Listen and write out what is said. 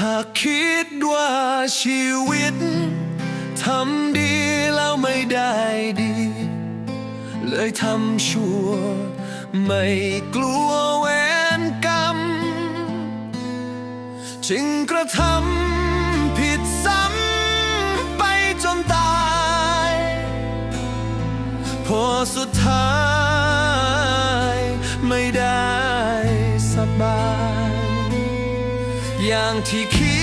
หากคิดว่าชีวิตทำดีแล้วไม่ได้ดี เลยทำชั่ว ไม่กลัวเวรกรรม จึงกระทำผิดซ้ำไปจนตาย พอสุดท้ายไม่ได้ อย่างที่คิด